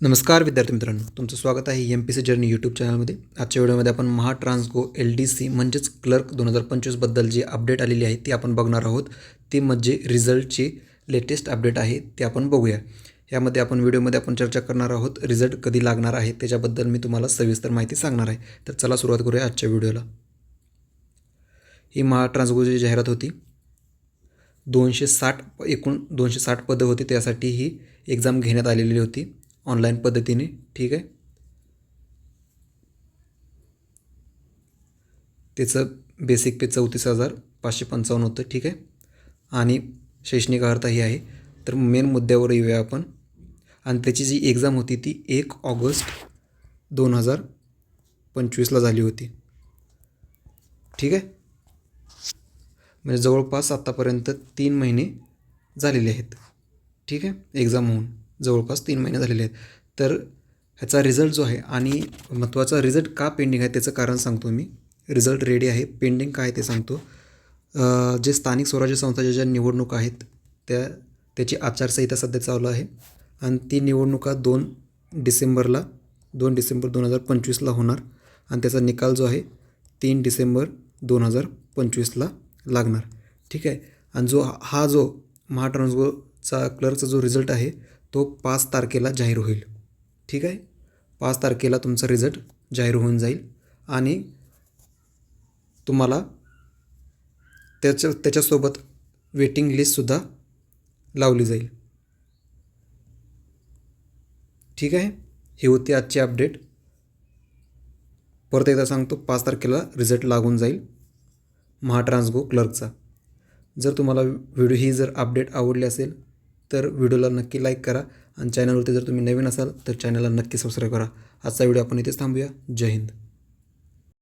नमस्कार विद्यार्थी मित्रांनो तुमचं स्वागत आहे M P C journey YouTube चॅनलमध्ये आजच्या व्हिडिओमध्ये आपण महाट्रान्सगो एल डी सी म्हणजेच क्लर्क दोन हजार पंचवीसबद्दल जी अपडेट आलेली आहे ती आपण बघणार आहोत. ती म्हणजे रिझल्टची लेटेस्ट अपडेट आहे ते आपण बघूया. यामध्ये आपण व्हिडिओमध्ये आपण चर्चा करणार आहोत रिझल्ट कधी लागणार आहे त्याच्याबद्दल मी तुम्हाला सविस्तर माहिती सांगणार आहे. तर चला सुरुवात करूया आजच्या व्हिडिओला. ही महाट्रान्सगोची जाहिरात होती दोनशे साठ एकूण दोनशे साठ पदं होती त्यासाठी ही एक्झाम घेण्यात आलेली होती. ऑनलाईन पद्धतीने ठीक आहे? त्याचं बेसिक पे चौतीस हजार पाचशे पंचावन्न होतं ठीक आहे? आणि शैक्षणिक अर्हता ही आहे. तर मेन मुद्द्यावर येऊया आपण. आणि त्याची जी एक्झाम होती ती एक ऑगस्ट दोन हजार पंचवीसला झाली होती. ठीक आहे? म्हणजे जवळपास आत्तापर्यंत तीन महिने झालेले आहेत. ठीक आहे? एक्झाम होऊन. जवळपास तीन महिने झालेले आहेत. तर ह्याचा रिझल्ट जो आहे आणि महत्त्वाचा रिझल्ट का पेंडिंग आहे त्याचं कारण सांगतो मी. रिझल्ट रेडी आहे. पेंडिंग काय ते सांगतो. जे स्थानिक स्वराज्य संस्थाच्या ज्या निवडणुका आहेत त्या त्याची आचारसंहिता सध्या चालू आहे. आणि ती निवडणुका दोन डिसेंबरला दोन डिसेंबर दोन हजार पंचवीसला होणार. आणि त्याचा निकाल जो आहे तीन डिसेंबर दोन हजार पंचवीसला लागणार. ठीक आहे? आणि जो हा जो महाट्रान्सगोचा क्लर्कचा जो रिझल्ट आहे तो पाच तारखेला जाहीर होईल. ठीक आहे? पाच तारखेला तुमचा रिझल्ट जाहीर होऊन जाईल आणि तुम्हाला त्याच्या त्याच्यासोबत वेटिंग लिस्टसुद्धा लावली जाईल. ठीक आहे? हे होती आजची अपडेट परत एकदा सांगतो पाच तारखेला रिझल्ट लागून जाईल महाट्रान्सगो क्लर्कचा जर तुम्हाला व्हिडिओ ही जर अपडेट आवडली असेल तर व्हिडिओला नक्की लाईक करा आणि चॅनलवरती जर तुम्ही नवीन असाल तर चॅनलला नक्की सबस्क्राईब करा. आजचा व्हिडिओ आपण इथेच थांबूया. जय हिंद.